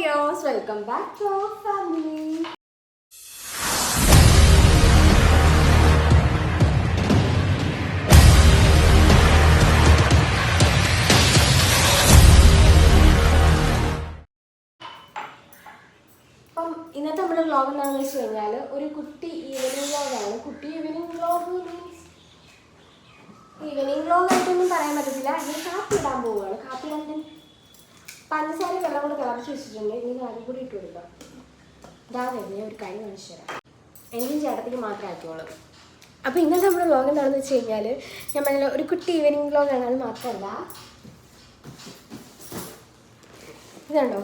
ഡിയോസ് welcome back to our family അപ്പം ഇന്നത്തെ നമ്മുടെ വ്ലോഗ് എന്താണെന്ന് വെച്ച് കഴിഞ്ഞാൽ ഒരു കുട്ടി ഈവനിങ് വ്ലോഗാണ് കുട്ടി evening vlog means evening vlog ആയിട്ടൊന്നും പറയാൻ പറ്റത്തില്ല. അതിന് കാപ്പി ഇടാൻ പോവുകയാണ്. കാപ്പി ഇടാൻ പഞ്ചസാര വെള്ളം കൂടെ തിളപ്പിച്ച് വെച്ചിട്ടുണ്ട്. ഇനി അതും കൂടി ഇട്ട് കൊടുക്കാം. ഇതാ ഞാൻ ഒരു കൈ കാണിച്ചു തരാം. എനിക്കും ചേട്ടത്തേക്ക് മാത്രമേ ആക്കിയോളൂ അപ്പോൾ ഇന്നത്തെ നമ്മുടെ വ്ളോഗ് എന്താണെന്ന് വെച്ച് കഴിഞ്ഞാൽ ഞാൻ പറഞ്ഞ ഒരു കുട്ടി ഈവനിങ് വ്ളോഗാണ് അത് മാത്രമല്ല. ഇതാണോ?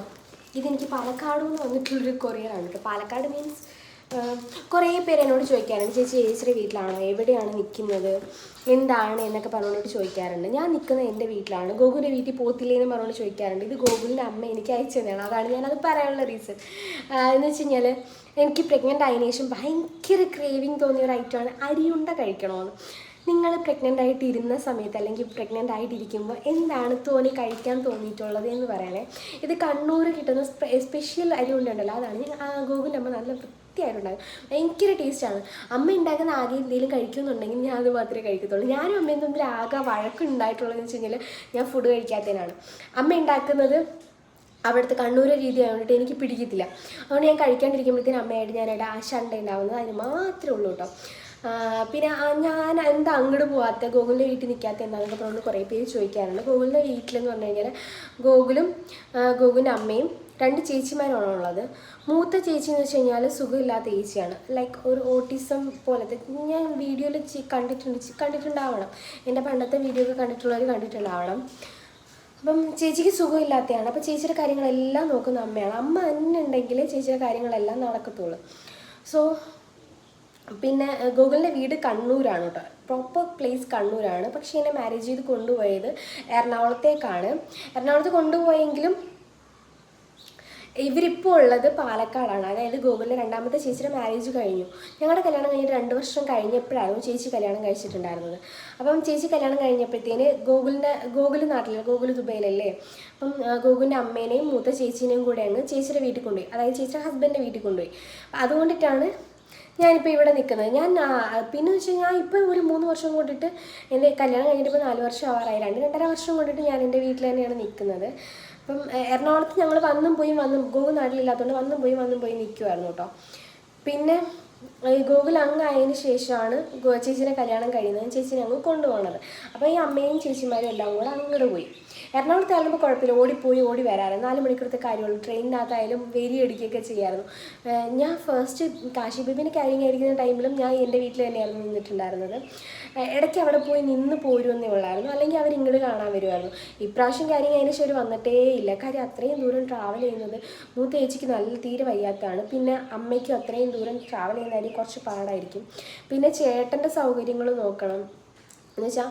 ഇതെനിക്ക് പാലക്കാട് നിന്ന് വന്നിട്ടുള്ളൊരു കൊറിയറാണ് കേട്ടോ. പാലക്കാട് മീൻസ് കുറേ പേര് എന്നോട് ചോദിക്കാറുണ്ട് ചേച്ചി ചേച്ചിയുടെ വീട്ടിലാണോ? എവിടെയാണ് നിൽക്കുന്നത് എന്താണ്? എന്നൊക്കെ പറഞ്ഞുകൊണ്ട് ചോദിക്കാറുണ്ട്. ഞാൻ നിൽക്കുന്നത് എന്റെ വീട്ടിലാണ്. ഗോകുലിന്റെ വീട്ടിൽ പോത്തില്ലേ എന്ന് പറഞ്ഞുകൊണ്ട് ചോദിക്കാറുണ്ട്. ഇത് ഗോകുലിന്റെ അമ്മ എനിക്ക് അയച്ചു തന്നെയാണ്. അതാണ് ഞാനത് പറയാനുള്ള റീസൺ എന്ന് വെച്ച് കഴിഞ്ഞാൽ എനിക്ക് പ്രഗ്നന്റ് ആയതിനു ശേഷം ഭയങ്കര ക്രേവിങ് തോന്നിയ ഒരു ഐറ്റമാണ് അരിയുണ്ട കഴിക്കണമെന്ന് നിങ്ങൾ പ്രഗ്നന്റ് ആയിട്ടിരുന്ന സമയത്ത് അല്ലെങ്കിൽ പ്രഗ്നന്റ് ആയിട്ടിരിക്കുമ്പോൾ എന്താണ് തോന്നി കഴിക്കാൻ തോന്നിയിട്ടുള്ളത് എന്ന് പറയണേ. ഇത് കണ്ണൂർ കിട്ടുന്ന സ്പെഷ്യൽ അരി ഉണ്ടല്ലോ അതാണ് ഞാൻ അമ്മ നല്ല വൃത്തിയായിട്ടുണ്ടാകും ഭയങ്കര ടേസ്റ്റാണ് അമ്മ ഉണ്ടാക്കുന്ന ആകെ എന്തെങ്കിലും കഴിക്കുന്നുണ്ടെങ്കിൽ ഞാൻ അത് മാത്രമേ കഴിക്കത്തുള്ളൂ. ഞാനും അമ്മയും തമ്മിൽ ആകെ വഴക്കുണ്ടായിട്ടുള്ളതെന്ന് വെച്ച് കഴിഞ്ഞാൽ ഞാൻ ഫുഡ് കഴിക്കാത്തതിനാണ്. അമ്മ ഉണ്ടാക്കുന്നത് അവിടുത്തെ കണ്ണൂർ രീതി ആയതുകൊണ്ട് എനിക്ക് പിടിക്കത്തില്ല. അതുകൊണ്ട് ഞാൻ കഴിക്കാണ്ടിരിക്കുമ്പോഴത്തേനും അമ്മയായിട്ട് ഞാനായിട്ട് ആ ശണ്ട ഉണ്ടാവുന്നത് അതിന് മാത്രമേ ഉള്ളൂ കേട്ടോ. പിന്നെ ഞാൻ എന്താ അങ്ങോട്ട് പോകാത്ത ഗോകുലിന്റെ വീട്ടിൽ നിൽക്കാത്ത എന്താണെന്നൊക്കെ പറഞ്ഞുകൊണ്ട് കുറേ പേര് ചോദിക്കാറുണ്ട്. ഗോകുലിന്റെ വീട്ടിലെന്ന് പറഞ്ഞു കഴിഞ്ഞാൽ ഗോകുലും ഗോകുലിന്റെ അമ്മയും രണ്ട് ചേച്ചിമാരാണ് ഉള്ളത്. മൂത്ത ചേച്ചി എന്ന് വെച്ച് കഴിഞ്ഞാൽ സുഖമില്ലാത്ത ചേച്ചിയാണ് ലൈക്ക് ഒരു ഓട്ടിസം പോലത്തെ ഞാൻ വീഡിയോയിൽ കണ്ടിട്ടുണ്ട് കണ്ടിട്ടുണ്ടാവണം. എന്റെ പണ്ടത്തെ വീഡിയോ ഒക്കെ കണ്ടിട്ടുള്ളവർ കണ്ടിട്ടുണ്ടാവണം. അപ്പം ചേച്ചിക്ക് സുഖമില്ലാത്തതാണ് അപ്പോൾ ചേച്ചിയുടെ കാര്യങ്ങളെല്ലാം നോക്കുന്ന അമ്മയാണ്. അമ്മ തന്നെ ഉണ്ടെങ്കിൽ ചേച്ചിയുടെ കാര്യങ്ങളെല്ലാം നടക്കത്തുള്ളൂ. സോ പിന്നെ ഗൂഗിളിന്റെ വീട് കണ്ണൂരാണ് കേട്ടോ. പ്രോപ്പർ പ്ലേസ് കണ്ണൂരാണ്. പക്ഷേ എന്നെ മാരേജ് ചെയ്ത് കൊണ്ടുപോയത് എറണാകുളത്തേക്കാണ്. എറണാകുളത്ത് കൊണ്ടുപോയെങ്കിലും ഇവരിപ്പോൾ ഉള്ളത് പാലക്കാടാണ്. അതായത് ഗോകുലിന്റെ രണ്ടാമത്തെ ചേച്ചിയുടെ മാരേജ് കഴിഞ്ഞു. ഞങ്ങളുടെ കല്യാണം കഴിഞ്ഞിട്ട് രണ്ട് വർഷം കഴിഞ്ഞപ്പോഴായിരുന്നു ചേച്ചി കല്യാണം കഴിച്ചിട്ടുണ്ടായിരുന്നത്. അപ്പം ചേച്ചി കല്യാണം കഴിഞ്ഞപ്പോഴത്തേന് ഗോകുലിന്റെ ഗൂഗിൾ നാട്ടിൽ ഗൂഗിൾ ദുബൈയിലല്ലേ? അപ്പം ഗോകുലിന്റെ അമ്മേനെയും മൂത്ത ചേച്ചീനെയും കൂടെ അങ്ങ് ചേച്ചിയുടെ വീട്ടിൽ കൊണ്ടുപോയി. അതായത് ചേച്ചിയുടെ ഹസ്ബൻഡിന്റെ വീട്ടിൽ കൊണ്ടുപോയി. അതുകൊണ്ടിട്ടാണ് ഞാനിപ്പോൾ ഇവിടെ നിൽക്കുന്നത്. ഞാൻ പിന്നെ വെച്ച് കഴിഞ്ഞാൽ ഇപ്പോൾ ഒരു മൂന്ന് വർഷം കൊണ്ടിട്ട് എന്റെ കല്യാണം കഴിഞ്ഞിട്ട് ഇപ്പോൾ നാല് വർഷം ആവാറായി. രണ്ട് രണ്ടര വർഷം കൊണ്ടിട്ട് ഞാൻ എന്റെ വീട്ടിൽ തന്നെയാണ് നിൽക്കുന്നത്. അപ്പം എ, എറണാകുളത്ത് ഞങ്ങൾ വന്നും പോയി വന്നും ഗോവ നാട്ടിലില്ലാത്തതുകൊണ്ട് വന്നും പോയി വന്നും പോയി നിൽക്കുമായിരുന്നു കേട്ടോ പിന്നെ ഈ ഗോകുൽ അങ്ങ് ആയതിനു ശേഷമാണ് ചേച്ചീനെ കല്യാണം കഴിയുന്നത് ചേച്ചീനെ അങ്ങ് കൊണ്ടുപോകണത് അപ്പോൾ ഈ അമ്മയും ചേച്ചിമാരും എല്ലാം കൂടെ അങ്ങോട്ട് പോയി. എറണാകുളത്ത് ആയാലും കുഴപ്പമില്ല. ഓടിപ്പോയി ഓടി വരാറ് നാല് മണിക്കൂറത്തെ കാര്യമുള്ളൂ. ട്രെയിനിനകത്തായാലും വെരി അടിക്കുകയൊക്കെ ചെയ്യായിരുന്നു. ഞാൻ ഫസ്റ്റ് കാശി ബേബിനെ കാര്യം ആയിരിക്കുന്ന ടൈമിലും ഞാൻ എന്റെ വീട്ടിൽ തന്നെയായിരുന്നു നിന്നിട്ടുണ്ടായിരുന്നത്. ഇടയ്ക്ക് അവിടെ പോയി നിന്ന് പോരുമെന്നേ ഉള്ളായിരുന്നു. അല്ലെങ്കിൽ അവർ ഇങ്ങോട്ട് കാണാൻ വരുമായിരുന്നു. ഇപ്രാവശ്യം കാര്യം അതിന് ശരി വന്നിട്ടേ ഇല്ല. കാര്യം അത്രയും ദൂരം ട്രാവൽ ചെയ്യുന്നത് മൂത്ത ചേച്ചിക്ക് നല്ല തീരെ വയ്യാത്തതാണ്. പിന്നെ അമ്മയ്ക്കും അത്രയും ദൂരം ട്രാവൽ ചെയ്യുന്നതായിരിക്കും കുറച്ച് പാടായിരിക്കും. പിന്നെ ചേട്ടന്റെ സൗകര്യങ്ങൾ നോക്കണം. എന്ന് വെച്ചാൽ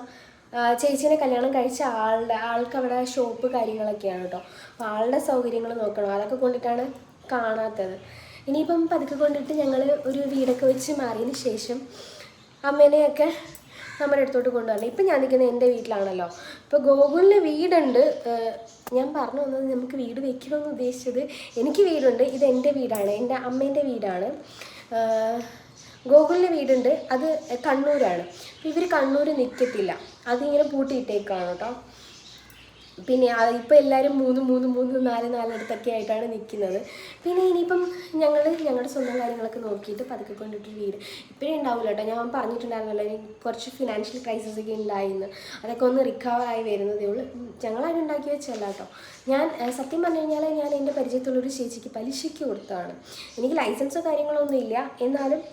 ചേച്ചീനെ കല്യാണം കഴിച്ച ആളുടെ ആൾക്ക് അവിടെ ഷോപ്പ് കാര്യങ്ങളൊക്കെയാണ് കേട്ടോ. അപ്പോൾ ആളുടെ സൗകര്യങ്ങൾ നോക്കണം. അതൊക്കെ കൊണ്ടിട്ടാണ് കാണാത്തത്. ഇനിയിപ്പം പതുക്കെ കൊണ്ടിട്ട് ഞങ്ങൾ ഒരു വീടൊക്കെ വെച്ച് മാറിയതിന് ശേഷം അമ്മേനെയൊക്കെ നമ്മുടെ അടുത്തോട്ട് കൊണ്ടുവരണം. ഇപ്പം ഞാൻ നിൽക്കുന്നത് എന്റെ വീട്ടിലാണല്ലോ. ഇപ്പോൾ ഗോകുലിന് വീടുണ്ട്. ഞാൻ പറഞ്ഞു വന്നത് നമുക്ക് വീട് വെക്കണമെന്ന് ഉദ്ദേശിച്ചത് എനിക്ക് വീടുണ്ട്. ഇത് എന്റെ വീടാണ്. എന്റെ അമ്മേന്റെ വീടാണ്. ഗോകുലിന്റെ വീടുണ്ട്. അത് കണ്ണൂരാണ്. ഇവർ കണ്ണൂർ നിൽക്കത്തില്ല അതിങ്ങനെ പൂട്ടിയിട്ടേക്കാണ് കേട്ടോ. പിന്നെ ഇപ്പോൾ എല്ലാവരും മൂന്ന് മൂന്ന് മൂന്ന് നാല് നാലടുത്തൊക്കെ ആയിട്ടാണ് നിൽക്കുന്നത് പിന്നെ ഇനിയിപ്പം ഞങ്ങൾ ഞങ്ങളുടെ സ്വന്തം കാര്യങ്ങളൊക്കെ നോക്കിയിട്ട് പതുക്കെ കൊണ്ടിട്ടൊരു വീട്. ഇപ്പോഴേ ഉണ്ടാവില്ല കേട്ടോ. ഞാൻ പറഞ്ഞിട്ടുണ്ടായിരുന്നല്ലോ കുറച്ച് ഫിനാൻഷ്യൽ ക്രൈസിസ് ഒക്കെ ഉണ്ടായിരുന്നു അതൊക്കെ ഒന്ന് റിക്കവർ ആയി വരുന്നതേ ഉള്ളൂ. ഞങ്ങളാരും ഉണ്ടാക്കി വെച്ചല്ല കേട്ടോ. ഞാൻ സത്യം പറഞ്ഞു കഴിഞ്ഞാൽ ഞാൻ എന്റെ പരിചയത്തുള്ളൊരു ചേച്ചിക്ക് പലിശയ്ക്ക് കൊടുത്തതാണ്. എനിക്ക് ലൈസൻസോ കാര്യങ്ങളോ ഒന്നും ഇല്ല. എന്നാലും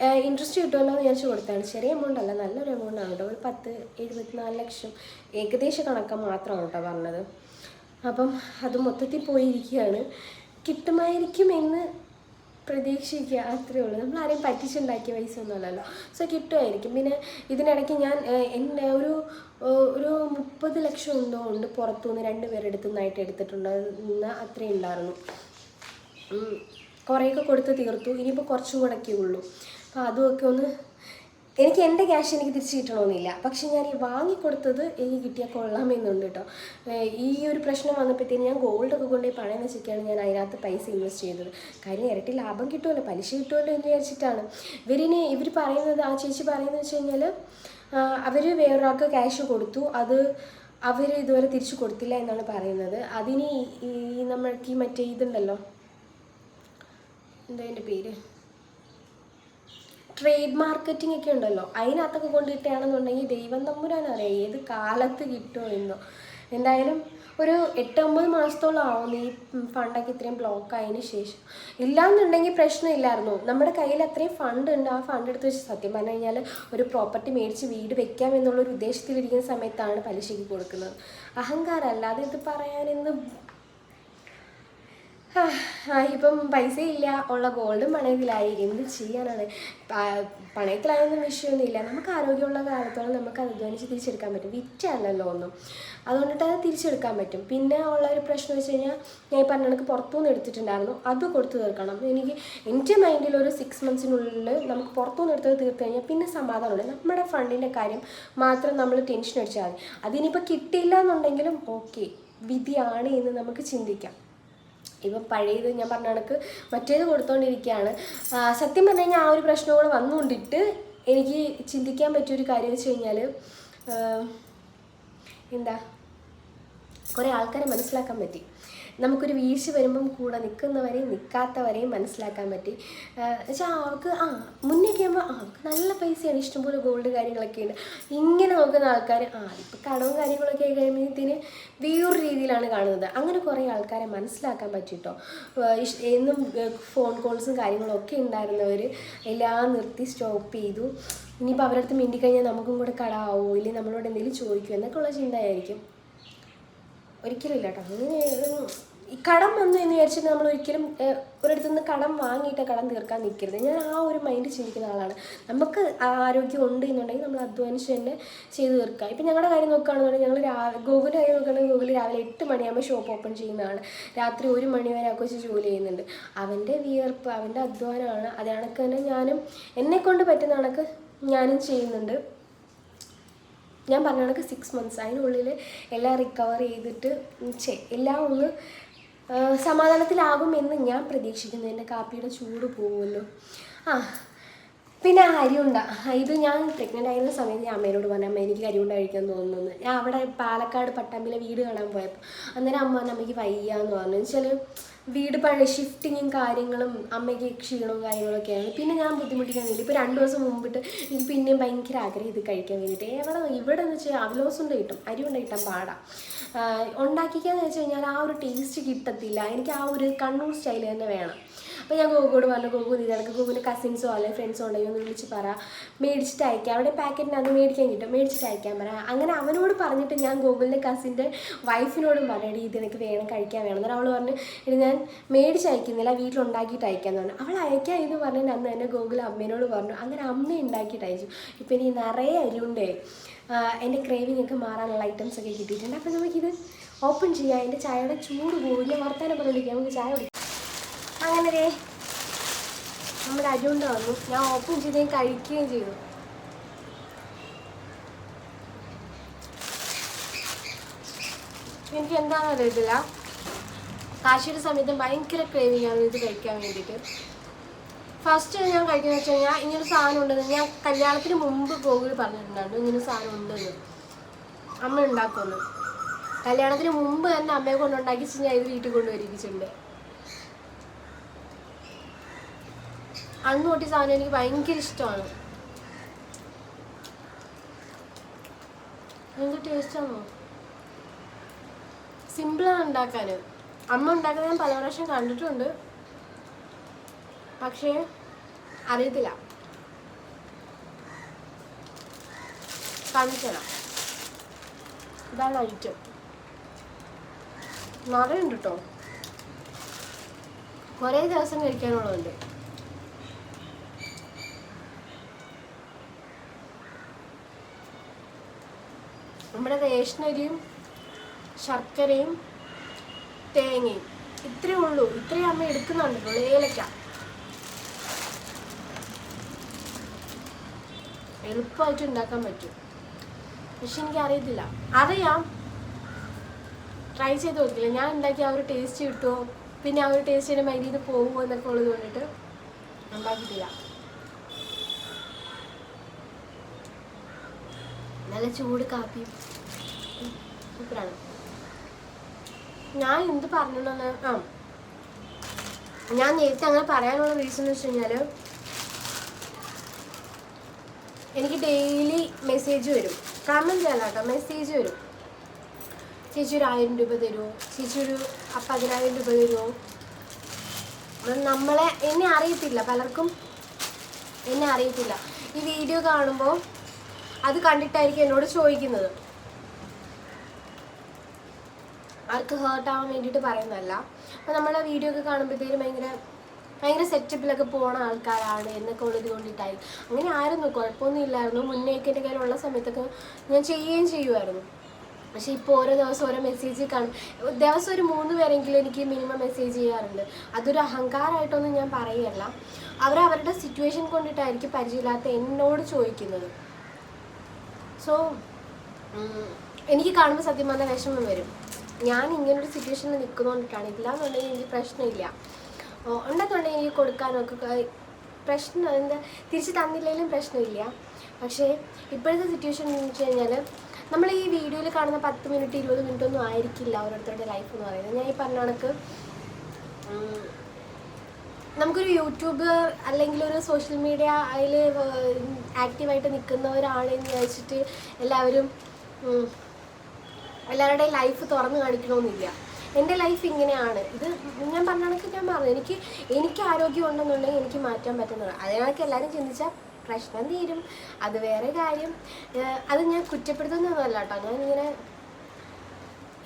ഇൻട്രസ്റ്റ് കിട്ടുമല്ലോ എന്ന് വിചാരിച്ച് കൊടുത്താണ് ചെറിയ എമൗണ്ട് അല്ല നല്ലൊരു എമൗണ്ട് ആണ് കേട്ടോ. ഒരു പത്ത് എഴുപത്തിനാല് ലക്ഷം ഏകദേശ കണക്കം മാത്രമാണ് കേട്ടോ പറഞ്ഞത്. അപ്പം അത് മൊത്തത്തിൽ പോയിരിക്കുകയാണ്. കിട്ടുമായിരിക്കും എന്ന് പ്രതീക്ഷിക്കുക അത്രേ ഉള്ളൂ. നമ്മൾ ആരെയും പറ്റിച്ചുണ്ടാക്കിയ പൈസ ഒന്നുമല്ലല്ലോ സോ കിട്ടുമായിരിക്കും. പിന്നെ ഇതിനിടയ്ക്ക് ഞാൻ എന്റെ ഒരു ഒരു മുപ്പത് ലക്ഷം എന്തോ ഉണ്ട് പുറത്തുനിന്ന് രണ്ട് പേരെടുത്തു നിന്നായിട്ട് എടുത്തിട്ടുണ്ട്. അത്രയും ഉണ്ടായിരുന്നു. കുറേയൊക്കെ കൊടുത്ത് തീർത്തു. ഇനിയിപ്പോൾ കുറച്ചും കൂടെയൊക്കെ ഉള്ളൂ. അപ്പോൾ അതുമൊക്കെ ഒന്ന് എനിക്ക് എന്റെ ക്യാഷ് എനിക്ക് തിരിച്ച് കിട്ടണമെന്നില്ല. പക്ഷെ ഞാൻ ഈ വാങ്ങിക്കൊടുത്തത് എനിക്ക് കിട്ടിയാൽ കൊള്ളാമെന്നുണ്ട് കേട്ടോ. ഈ ഒരു പ്രശ്നം വന്നപ്പോഴത്തേന് ഞാൻ ഗോൾഡൊക്കെ കൊണ്ടുപോയി പണയം വെച്ചൊക്കെയാണ് ഞാൻ അതിനകത്ത് പൈസ ഇൻവെസ്റ്റ് ചെയ്തത്. കാര്യം ഇരട്ടി ലാഭം കിട്ടുമല്ലോ പലിശ കിട്ടുമല്ലോ എന്ന് വിചാരിച്ചിട്ടാണ്. ഇവരിനി ഇവർ പറയുന്നത് ആ ചേച്ചി പറയുന്നത് വെച്ച് കഴിഞ്ഞാൽ അവർ വേറൊരാൾക്ക് ക്യാഷ് കൊടുത്തു. അത് അവർ ഇതുവരെ തിരിച്ചു കൊടുത്തില്ല എന്നാണ് പറയുന്നത്. അതിന് ഈ നമ്മൾക്ക് ഈ മറ്റേ ഇതുണ്ടല്ലോ. എന്താ എന്റെ പേര്? ട്രേഡ് മാർക്കറ്റിംഗ് ഒക്കെ ഉണ്ടല്ലോ. അതിനകത്തൊക്കെ കൊണ്ടിട്ടാണെന്നുണ്ടെങ്കിൽ ദൈവം തമ്പുരാൻ അറിയാം ഏത് കാലത്ത് കിട്ടുമോ എന്നോ. എന്തായാലും ഒരു എട്ട് ഒമ്പത് മാസത്തോളം ആവും ഈ ഫണ്ടൊക്കെ ഇത്രയും ബ്ലോക്ക് ആയതിനു ശേഷം. ഇല്ലാന്നുണ്ടെങ്കിൽ പ്രശ്നമില്ലായിരുന്നു. നമ്മുടെ കയ്യിൽ അത്രയും ഫണ്ട് ഉണ്ട്. ആ ഫണ്ട് എടുത്ത് വെച്ച് സത്യം പറഞ്ഞു കഴിഞ്ഞാൽ ഒരു പ്രോപ്പർട്ടി മേടിച്ച് വീട് വെക്കാം എന്നുള്ളൊരു ഉദ്ദേശത്തിലിരിക്കുന്ന സമയത്താണ് പലിശയ്ക്ക് കൊടുക്കുന്നത്. അഹങ്കാരം അല്ലാതെ ഇത് പറയാനെന്ന് ഇപ്പം പൈസ ഇല്ല ഉള്ള ഗോൾഡും പണയത്തിലായി. എന്ത് ചെയ്യാനാണ്? പണയത്തിലായൊന്നും വിഷയമൊന്നുമില്ല. നമുക്ക് ആരോഗ്യമുള്ള കാലത്തോളം നമുക്ക് അധ്വാനിച്ച് തിരിച്ചെടുക്കാൻ പറ്റും. വിറ്റല്ലല്ലോ ഒന്നും. അതുകൊണ്ടിട്ട് അത് തിരിച്ചെടുക്കാൻ പറ്റും. പിന്നെ ഉള്ള ഒരു പ്രശ്നം വെച്ച് കഴിഞ്ഞാൽ ഞാൻ ഈ പറഞ്ഞ കണക്ക് പുറത്തുനിന്ന് എടുത്തിട്ടുണ്ടായിരുന്നു. അത് കൊടുത്തു തീർക്കണം. എനിക്ക് എന്റെ മൈൻഡിൽ ഒരു സിക്സ് മന്ത്സിനുള്ളിൽ നമുക്ക് പുറത്തുനിന്ന് എടുത്തത് തീർത്ത് കഴിഞ്ഞാൽ പിന്നെ സമാധാനമുണ്ട്. നമ്മുടെ ഫണ്ടിന്റെ കാര്യം മാത്രം നമ്മൾ ടെൻഷൻ അടിച്ചാൽ മതി. അതിനിപ്പോൾ കിട്ടിയില്ല എന്നുണ്ടെങ്കിലും ഓക്കെ വിധിയാണ് എന്ന് നമുക്ക് ചിന്തിക്കാം. ഇപ്പം പഴയത് ഞാൻ പറഞ്ഞ കണക്ക് മറ്റേത് കൊടുത്തോണ്ടിരിക്കുകയാണ് സത്യം പറഞ്ഞു കഴിഞ്ഞാൽ ആ ഒരു പ്രശ്നം കൂടെ വന്നുകൊണ്ടിട്ട് എനിക്ക് ചിന്തിക്കാൻ പറ്റിയൊരു കാര്യം വെച്ച് കഴിഞ്ഞാൽ എന്താ? കുറേ ആൾക്കാരെ മനസ്സിലാക്കാൻ പറ്റി. നമുക്കൊരു വീഴ്ച വരുമ്പം കൂടെ നിൽക്കുന്നവരെയും നിൽക്കാത്തവരെയും മനസ്സിലാക്കാൻ പറ്റി. വെച്ചാൽ അവർക്ക് ആ മുന്നേക്ക് ആകുമ്പോൾ അവർക്ക് നല്ല പൈസയാണ്. ഇഷ്ടംപോലെ ഗോൾഡ് കാര്യങ്ങളൊക്കെ ഉണ്ട് ഇങ്ങനെ നോക്കുന്ന ആൾക്കാർ ആ ഇപ്പം കടവും കാര്യങ്ങളൊക്കെ ആയി കഴിയുമ്പോഴത്തേന് വേറൊരു രീതിയിലാണ് കാണുന്നത്. അങ്ങനെ കുറേ ആൾക്കാരെ മനസ്സിലാക്കാൻ പറ്റിയിട്ടോ എന്നും ഫോൺ കോൾസും കാര്യങ്ങളും ഒക്കെ ഉണ്ടായിരുന്നവർ എല്ലാം നിർത്തി സ്റ്റോപ്പ് ചെയ്തു. ഇനിയിപ്പോൾ അവരുടെ അടുത്ത് മിണ്ടിക്കഴിഞ്ഞാൽ നമുക്കും കൂടെ കടാവോ ഇല്ലെങ്കിൽ നമ്മളോട് എന്തെങ്കിലും ചോദിക്കുമോ എന്നൊക്കെയുള്ള ചിന്തയായിരിക്കും ഒരിക്കലും ഇല്ല കേട്ടോ അങ്ങനെ ഈ കടം വന്നു എന്ന് വിചാരിച്ചിട്ട് നമ്മൾ ഒരിക്കലും ഒരിടത്തു നിന്ന് കടം വാങ്ങിയിട്ട് കടം തീർക്കാൻ നിൽക്കരുത്. ഞാൻ ആ ഒരു മൈൻഡ് ചിന്തിക്കുന്ന ആളാണ്. നമുക്ക് ആരോഗ്യം ഉണ്ട് എന്നുണ്ടെങ്കിൽ നമ്മൾ അധ്വാനിച്ച് തന്നെ ചെയ്ത് തീർക്കുക ഇപ്പം ഞങ്ങളുടെ കാര്യം നോക്കുകയാണെന്നുണ്ടെങ്കിൽ ഞങ്ങൾ രാവിലെ ഗൂഗിളിന്റെ കാര്യം നോക്കുകയാണെങ്കിൽ ഗൂഗിൾ രാവിലെ എട്ട് മണിയാകുമ്പോൾ ഷോപ്പ് ഓപ്പൺ ചെയ്യുന്നതാണ് രാത്രി ഒരു മണി വരെ വെച്ച് ജോലി ചെയ്യുന്നുണ്ട്. അവന്റെ വിയർപ്പ് അവന്റെ അധ്വാനമാണ്. അത് കണക്ക് തന്നെ ഞാനും എന്നെക്കൊണ്ട് പറ്റുന്ന കണക്ക് ഞാനും ചെയ്യുന്നുണ്ട്. ഞാൻ പറഞ്ഞ കണക്ക് സിക്സ് മന്ത്സ് അതിനുള്ളിൽ എല്ലാം റിക്കവർ ചെയ്തിട്ട് എല്ലാം ഒന്ന് സമാധാനത്തിലാകുമെന്ന് ഞാൻ പ്രതീക്ഷിക്കുന്നു. എന്റെ കാപ്പിയുടെ ചൂട് പോകുമല്ലോ ആ പിന്നെ അരിയുണ്ട. ഇത് ഞാൻ പ്രഗ്നന്റ് ആയിരുന്ന സമയത്ത് ഞാൻ അമ്മേനോട് പറഞ്ഞു അമ്മ എനിക്ക് അരിയുണ്ട കഴിക്കാൻ തോന്നുന്നു. ഞാൻ അവിടെ പാലക്കാട് പട്ടാമ്പിലെ വീട് കാണാൻ പോയപ്പോൾ അന്നേരം അമ്മ അമ്മയ്ക്ക് വയ്യാന്ന് പറഞ്ഞു. വെച്ചാൽ വീട് പഴയ ഷിഫ്റ്റിങ്ങും കാര്യങ്ങളും അമ്മയ്ക്ക് ക്ഷീണവും കാര്യങ്ങളൊക്കെയാണ് പിന്നെ ഞാൻ ബുദ്ധിമുട്ടിക്കാനില്ല ഇപ്പോൾ രണ്ട് ദിവസം മുമ്പിട്ട് എനിക്ക് പിന്നെയും ഭയങ്കര ആഗ്രഹം ഇത് കഴിക്കാൻ വേണ്ടിയിട്ട്. എവിടെ ഇവിടെ എന്ന് വെച്ചാൽ അവലോസുണ്ട് കിട്ടും അരി കൊണ്ട് കിട്ടാൻ പാടാം. ഉണ്ടാക്കിക്കാന്ന് വെച്ച് കഴിഞ്ഞാൽ ആ ഒരു ടേസ്റ്റ് കിട്ടത്തില്ല. എനിക്ക് ആ ഒരു കണ്ണൂർ സ്റ്റൈൽ തന്നെ വേണം. അപ്പോൾ ഞാൻ ഗോകുവോട് പറഞ്ഞു ഗോകു നീ നിനക്ക് ഗോകുവിന് കസിൻസോ അല്ലെങ്കിൽ ഫ്രണ്ട്സോ ഉണ്ടെങ്കിൽ ഒന്ന് വിളിച്ച് പറ. മേടിച്ചിട്ട് അയക്കാം. അവിടെ പാക്കറ്റിനകത്ത് മേടിക്കാൻ കിട്ടും. മേടിച്ചിട്ട് അയക്കാൻ പറ. അങ്ങനെ അവനോട് പറഞ്ഞിട്ട് ഞാൻ ഗോകുലിന്റെ കസിന്റെ വൈഫിനോടും പറയടി ഇത് എനിക്ക് വേണം കഴിക്കാൻ വേണം. എന്നാൽ അവൾ പറഞ്ഞു ഇത് ഞാൻ മേടിച്ച് അയക്കുന്നില്ല വീട്ടിലുണ്ടാക്കിയിട്ട് അയക്കാമെന്ന് പറഞ്ഞു. അവൾ അയക്കാം എന്ന് പറഞ്ഞിട്ട് അന്ന് തന്നെ ഗോകുൽ അമ്മേനോട് പറഞ്ഞു. അങ്ങനെ അമ്മ ഉണ്ടാക്കിയിട്ട് അയച്ചു. ഇപ്പം ഇനി നിറയെ അരിയുണ്ടേ. എന്റെ ക്രേവിംഗ് ഒക്കെ മാറാനുള്ള ഐറ്റംസ് ഒക്കെ കിട്ടിയിട്ടുണ്ട്. അപ്പോൾ നമുക്കിത് ഓപ്പൺ ചെയ്യാം. എന്റെ ചായയുടെ ചൂട് ഞാൻ വർത്താനം പറഞ്ഞിരിക്കാം നമുക്ക് ചായ ദേ നമ്മുടെ അരിയുണ്ട വന്നു. ഞാൻ ഓപ്പൺ ചെയ്ത് കഴിക്കുകയും ചെയ്തു. എനിക്ക് എന്താണെന്ന് അറിയത്തില്ല. കാശിയുടെ സമയത്ത് ഭയങ്കര ക്രേവിംഗ് ആണ് ഇത് കഴിക്കാൻ വേണ്ടിയിട്ട്. ഫസ്റ്റ് ഞാൻ കഴിക്കുന്നത് വെച്ച് കഴിഞ്ഞാൽ ഇങ്ങനൊരു സാധനം ഉണ്ടെന്ന് ഞാൻ കല്യാണത്തിന് മുമ്പ് ഗോകുൽ പറഞ്ഞിട്ടുണ്ടായിരുന്നു. ഇങ്ങനെ സാധനം ഉണ്ടെന്ന്. അമ്മ ഉണ്ടാക്കുമെന്ന്. കല്യാണത്തിന് മുമ്പ് തന്നെ അമ്മയെ കൊണ്ടുണ്ടാക്കി ഞാൻ ഇത് വീട്ടിൽ കൊണ്ടുവരിപ്പിച്ചിട്ടുണ്ട്. അന്ന് തൊട്ടി സാധനം എനിക്ക് ഭയങ്കര ഇഷ്ടമാണ്. എന്ത് ടേസ്റ്റാണോ സിമ്പിളാണ് ഉണ്ടാക്കാൻ അമ്മ ഉണ്ടാക്കുന്നത് ഞാൻ പല പ്രാവശ്യം കണ്ടിട്ടുണ്ട്. പക്ഷേ അറിയത്തില്ല. കാണിച്ചാ ഇതാണ് ഐറ്റം നിറയുണ്ട് കേട്ടോ കുറേ ദിവസം കഴിക്കാനുള്ളതുണ്ട്. നമ്മുടെ റേഷനരിയും ശർക്കരയും തേങ്ങയും. ഇത്രയേ ഉള്ളൂ. ഇത്രയും അമ്മ എടുക്കുന്നുണ്ടല്ലോ ഏലക്ക. എളുപ്പമായിട്ട് ഉണ്ടാക്കാൻ പറ്റും. പക്ഷെ എനിക്ക് അറിയത്തില്ല അറിയാം. ട്രൈ ചെയ്ത് നോക്കില്ല. ഞാൻ ഉണ്ടാക്കി ആ ഒരു ടേസ്റ്റ് കിട്ടുമോ? പിന്നെ ആ ഒരു ടേസ്റ്റ് എന്റെ മൈൻഡിൽ നിന്ന് പോകുമോ എന്നൊക്കെ ഉള്ളത് കൊണ്ടിട്ട് ഉണ്ടാക്കിയിട്ടില്ല. നല്ല ചൂട് കാപ്പി സൂപ്പറാണ് ഞാൻ എന്ത് പറഞ്ഞു ആ. ഞാൻ നേരത്തെ അങ്ങനെ പറയാനുള്ള റീസൺ എന്ന് വെച്ച് കഴിഞ്ഞാൽ എനിക്ക് ഡെയിലി മെസ്സേജ് വരും. കമന്റ് അല്ല കേട്ടോ മെസ്സേജ് വരും. ചേച്ചി ഒരു ആയിരം രൂപ തരുമോ ചേച്ചി ഒരു പതിനായിരം രൂപ തരുമോ നമ്മളെ എന്നെ അറിയത്തില്ല. പലർക്കും എന്നെ അറിയത്തില്ല. ഈ വീഡിയോ കാണുമ്പോൾ അത് കണ്ടിട്ടായിരിക്കും എന്നോട് ചോദിക്കുന്നത്. ആർക്ക് ഹേർട്ട് ആവാൻ വേണ്ടിയിട്ട് പറയുന്നതല്ല. അപ്പോൾ നമ്മളെ വീഡിയോ ഒക്കെ കാണുമ്പോഴത്തേക്കും ഭയങ്കര ഭയങ്കര സെറ്റപ്പിലൊക്കെ പോണ ആൾക്കാരാണ് എന്നൊക്കെ ഉള്ളത് കൊണ്ടിട്ടായി. അങ്ങനെ ആയിരുന്നു കുഴപ്പമൊന്നും ഇല്ലായിരുന്നു. മുന്നേക്ക് എന്റെ കയ്യിലുള്ള സമയത്തൊക്കെ ഞാൻ ചെയ്യുകയും ചെയ്യുമായിരുന്നു. പക്ഷെ ഇപ്പോൾ ഓരോ ദിവസം ഓരോ മെസ്സേജ് കാണും. ദിവസം ഒരു മൂന്ന് പേരെങ്കിലും എനിക്ക് മിനിമം മെസ്സേജ് ചെയ്യാറുണ്ട്. അതൊരു അഹങ്കാരമായിട്ടൊന്നും ഞാൻ പറയുകയല്ല അവർ അവരുടെ സിറ്റുവേഷൻ കൊണ്ടിട്ടായിരിക്കും പരിചയമില്ലാത്ത എന്നോട് ചോദിക്കുന്നത്. സോ എനിക്ക് കാണുമ്പോൾ സത്യം പറഞ്ഞാൽ വിഷമം വരും. ഞാൻ ഇങ്ങനെ ഒരു സിറ്റുവേഷനിൽ നിൽക്കുന്നതുകൊണ്ടിട്ടാണ് ഇല്ലാന്നുണ്ടെങ്കിൽ എനിക്ക് പ്രശ്നമില്ല. ഉണ്ടെന്നുണ്ടെങ്കിൽ എനിക്ക് കൊടുക്കാനൊക്കെ പ്രശ്നം എന്താ തിരിച്ച് തന്നില്ലെങ്കിലും പ്രശ്നമില്ല. പക്ഷേ ഇപ്പോഴത്തെ സിറ്റുവേഷൻ എന്ന് വെച്ച് കഴിഞ്ഞാൽ നമ്മൾ ഈ വീഡിയോയിൽ കാണുന്ന പത്ത് മിനിറ്റ് ഇരുപത് മിനിറ്റ് ഒന്നും ആയിരിക്കില്ല ഓരോരുത്തരുടെ ലൈഫ് എന്ന് പറയുന്നത്. ഞാൻ ഈ പറഞ്ഞ കണക്ക് നമുക്കൊരു യൂട്യൂബർ അല്ലെങ്കിൽ ഒരു സോഷ്യൽ മീഡിയ അതിൽ ആക്റ്റീവായിട്ട് നിൽക്കുന്നവരാണ് എന്ന് വിചാരിച്ചിട്ട് എല്ലാവരും എല്ലാവരുടെയും ലൈഫ് തുറന്നു കാണിക്കണമെന്നില്ല എന്റെ ലൈഫ് ഇങ്ങനെയാണ്. ഇത് ഞാൻ പറഞ്ഞ കണക്ക് ഞാൻ പറഞ്ഞു. എനിക്ക് എനിക്ക് ആരോഗ്യം ഉണ്ടെന്നുണ്ടെങ്കിൽ എനിക്ക് മാറ്റാൻ പറ്റുന്നതാണ് അതിനൊക്കെ എല്ലാവരും ചിന്തിച്ചാൽ പ്രശ്നം തീരും. അത് വേറെ കാര്യം. അത് ഞാൻ കുറ്റപ്പെടുത്തുന്നതല്ല കേട്ടോ. ഞാനിങ്ങനെ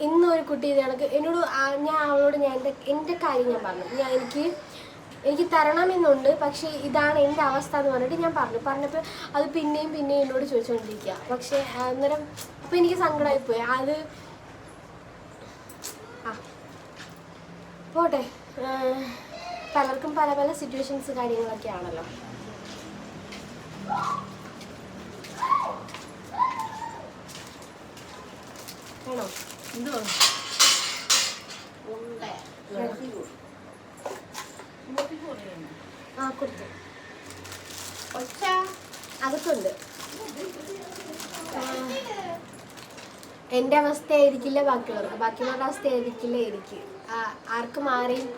ഇന്നൊരു കുട്ടി ഇത് കണക്ക് എന്നോട് ഞാൻ അവളോട് ഞാൻ എന്റെ എന്റെ കാര്യം ഞാൻ പറഞ്ഞു. ഞാൻ എനിക്ക് എനിക്ക് തരണമെന്നുണ്ട്. പക്ഷേ ഇതാണ് എന്റെ അവസ്ഥ എന്ന് പറഞ്ഞിട്ട് ഞാൻ പറഞ്ഞു. പറഞ്ഞപ്പോൾ അത് പിന്നെയും പിന്നെയും എന്നോട് ചോദിച്ചുകൊണ്ടിരിക്കുക. പക്ഷേ അന്നേരം അപ്പോൾ എനിക്ക് സങ്കടമായിപ്പോയി അത് ആ. പോട്ടെ. പലർക്കും പല പല സിറ്റുവേഷൻസ് കാര്യങ്ങളൊക്കെ ആണല്ലോ. ആണോ? എന്തോ ആ കൊടുത്തു. അതൊക്കെ ഉണ്ട്. എന്റെ അവസ്ഥയായിരിക്കില്ല ബാക്കിയുള്ളവർക്ക് ബാക്കിയുള്ളവരുടെ അവസ്ഥയായിരിക്കില്ല എനിക്ക്. ആർക്കും ആരെയും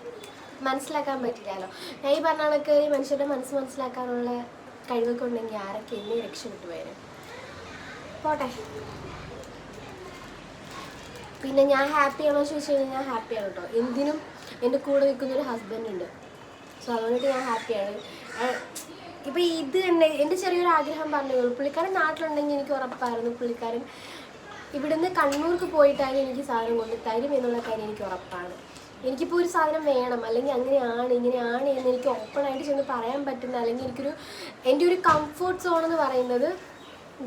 മനസ്സിലാക്കാൻ പറ്റില്ലല്ലോ. ഞാൻ ഈ പറഞ്ഞ കണക്ക് ഈ മനുഷ്യരുടെ മനസ്സ് മനസ്സിലാക്കാനുള്ള കഴിവൊക്കെ ഉണ്ടെങ്കിൽ ആരൊക്കെ എന്നെ രക്ഷപ്പെട്ടു വരും പോട്ടെ. പിന്നെ ഞാൻ ഹാപ്പിയാണോ ചോദിച്ചു കഴിഞ്ഞാൽ ഞാൻ ഹാപ്പിയാണ് കേട്ടോ. എന്തിനും എന്റെ കൂടെ നിൽക്കുന്നൊരു ഹസ്ബൻഡ് ഉണ്ട്. സോ അതുകൊണ്ട് ഞാൻ ഹാപ്പിയാണ് ഇപ്പം ഇത് തന്നെ എന്റെ ചെറിയൊരു ആഗ്രഹം പറഞ്ഞു പുള്ളിക്കാരൻ നാട്ടിലുണ്ടെങ്കിൽ എനിക്ക് ഉറപ്പായിരുന്നു. പുള്ളിക്കാരൻ ഇവിടുന്ന് കണ്ണൂർക്ക് പോയിട്ടായാലും എനിക്ക് സാധനം കൊണ്ട് തരും എന്നുള്ള കാര്യം എനിക്ക് ഉറപ്പാണ്. എനിക്കിപ്പോൾ ഒരു സാധനം വേണം അല്ലെങ്കിൽ അങ്ങനെയാണ് ഇങ്ങനെയാണ് എന്ന് എനിക്ക് ഓപ്പണായിട്ട് ചെന്ന് പറയാൻ പറ്റുന്ന അല്ലെങ്കിൽ എനിക്കൊരു എന്റെ ഒരു കംഫോർട്ട് സോൺ എന്ന് പറയുന്നത്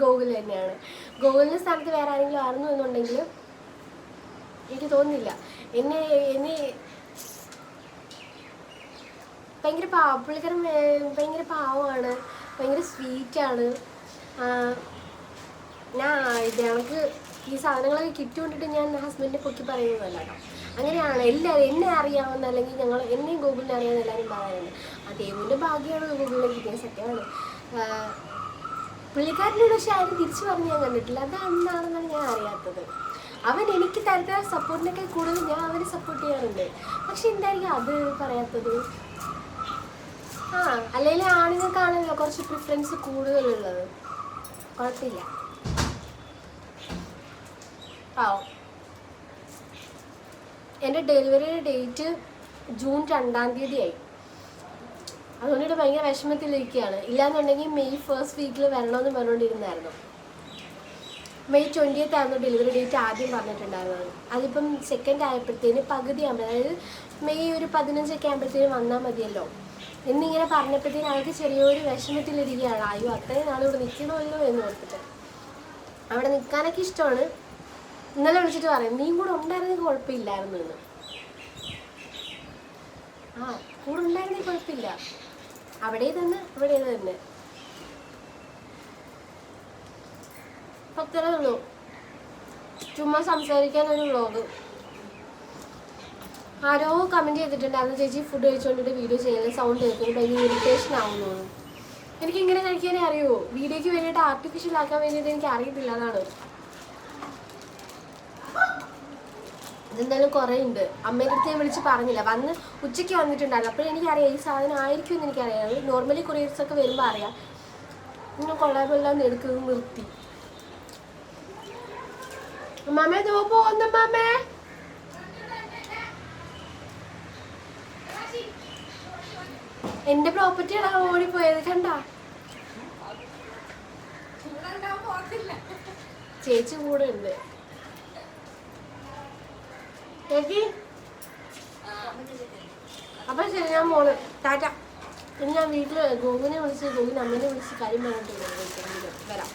ഗൂഗിൾ തന്നെയാണ്. ഗൂഗിളിന്റെ സ്ഥാനത്ത് വേറെ ആരെങ്കിലും ആയിരുന്നു എന്നുണ്ടെങ്കിൽ എനിക്ക് തോന്നുന്നില്ല. എന്നെ എന്നെ ഭയങ്കര പാവ പുള്ളിക്കാരൻ ഭയങ്കര പാവമാണ് ഭയങ്കര സ്വീറ്റാണ് ഞാൻ ഇത് കണക്ക് ഈ സാധനങ്ങളൊക്കെ കിറ്റ് കൊണ്ടിട്ട് ഞാൻ ഹസ്ബൻഡിനെ പൊക്കി പറയുന്നതല്ല അങ്ങനെയാണ് എല്ലാവരും എന്നെ അറിയാവുന്ന അല്ലെങ്കിൽ ഞങ്ങൾ എന്നെയും ഗൂഗിളിനെ അറിയാവുന്ന എല്ലാവരും പറയാറുണ്ട് ആ ദേവിന്റെ ഭാഗ്യമാണ് ഗൂഗിളിനെ കിട്ടിയ സത്യമാണ്. പുള്ളിക്കാരനോട് പക്ഷെ ആരും തിരിച്ചു പറഞ്ഞ് ഞാൻ കണ്ടിട്ടില്ല. അത് എന്താണെന്നാണ് ഞാൻ അറിയാത്തത്. അവൻ എനിക്ക് തരുന്ന സപ്പോർട്ടിനൊക്കെ കൂടുതൽ ഞാൻ അവനെ സപ്പോർട്ട് ചെയ്യാറുണ്ട്. പക്ഷെ എന്തായിരിക്കും അത് പറയാത്തത്? ആ അല്ലെങ്കിൽ ആണുങ്ങൾക്കാണല്ലോ കുറച്ച് പ്രിഫറൻസ് കൂടുതലുള്ളത്. കുഴപ്പമില്ല. ആ എന്റെ ഡെലിവറി ഡേറ്റ് ജൂൺ രണ്ടാം തീയതി ആയി അതുകൊണ്ടിട്ട് ഭയങ്കര വിഷമത്തിലിരിക്കുകയാണ്. ഇല്ലാന്നുണ്ടെങ്കിൽ മെയ് ഫസ്റ്റ് വീക്കിൽ വരണമെന്ന് പറഞ്ഞുകൊണ്ടിരുന്നായിരുന്നു മെയ് ട്വന്റിയത്ത് ആയിരുന്നു ഡെലിവറി ഡേറ്റ് ആദ്യം പറഞ്ഞിട്ടുണ്ടായിരുന്നത്. അതിപ്പം സെക്കൻഡ് ആയപ്പോഴത്തേന് പകുതി ആകുമ്പോൾ അതായത് മെയ് ഒരു പതിനഞ്ചൊക്കെ ആകുമ്പോഴത്തേനും വന്നാൽ മതിയല്ലോ. എന്നിങ്ങനെ പറഞ്ഞപ്പോഴത്തേന് അവർക്ക് ചെറിയൊരു വിഷമത്തിലിരിക്കുകയാണ്. അയ്യോ അത്രയും നാളിവിടെ നിൽക്കണമല്ലോ എന്ന് ഓർത്തിട്ട്. അവിടെ നിൽക്കാനൊക്കെ ഇഷ്ടമാണ്. ഇന്നലെ വിളിച്ചിട്ട് പറയും നീ കൂടെ ഉണ്ടായിരുന്നെങ്കിൽ കുഴപ്പമില്ലായിരുന്നു എന്ന് ആ കൂടെ ഉണ്ടായിരുന്നെങ്കിൽ കുഴപ്പമില്ല. അവിടെ തന്നെ ഇവിടെ തന്നെ. അത്രേ ഉള്ളൂ. ചുമ്മാ സംസാരിക്കാൻ ഒരു വ്ളോഗ്. ആരോ കമന്റ് ചെയ്തിട്ടുണ്ടായിരുന്നു ചേച്ചി ഫുഡ് കഴിച്ചുകൊണ്ടിട്ട് വീഡിയോ ചെയ്യുന്നത് സൗണ്ട് കേൾക്കുന്നത് ഭയങ്കര ഇറിറ്റേഷൻ ആവുന്നു. എനിക്ക് ഇങ്ങനെ കഴിക്കാനേ അറിയുമോ വീഡിയോക്ക് വേണ്ടിയിട്ട് ആർട്ടിഫിഷ്യൽ ആക്കാൻ വേണ്ടിയിട്ട് എനിക്ക് അറിയത്തില്ല അതാണ്. ഇതെന്തായാലും കുറേ ഉണ്ട്. അമ്മേന്റെ ഞാൻ വിളിച്ച് പറഞ്ഞില്ല. വന്ന് ഉച്ചയ്ക്ക് വന്നിട്ടുണ്ടായിരുന്നു. അപ്പോൾ എനിക്കറിയാം ഈ സാധനം ആയിരിക്കും എന്ന് എനിക്കറിയാം. നോർമലി കൊറിയർസ് ഒക്കെ വരുമ്പോൾ അറിയാം. ഇങ്ങനെ കൊള്ളാമെല്ലാം എടുക്കുന്നത് നിർത്തി. അമ്മാമേ ദോ പോകുന്നു അമ്മാമേ. എന്റെ പ്രോപ്പർട്ടിയാണ് ഓടിപ്പോയത് കണ്ട? ചേച്ചി കൂടെ ഉണ്ട്. ചേച്ചി? അപ്പൊ ശരി ഞാൻ മോൾ. ടാറ്റ. ഇനി ഞാൻ വീട്ടിൽ ഗോവിനെ വിളിച്ച് ഗോകുവിന് അമ്മേനെ വിളിച്ച് കാര്യം പറഞ്ഞിട്ടുണ്ട് വരാം.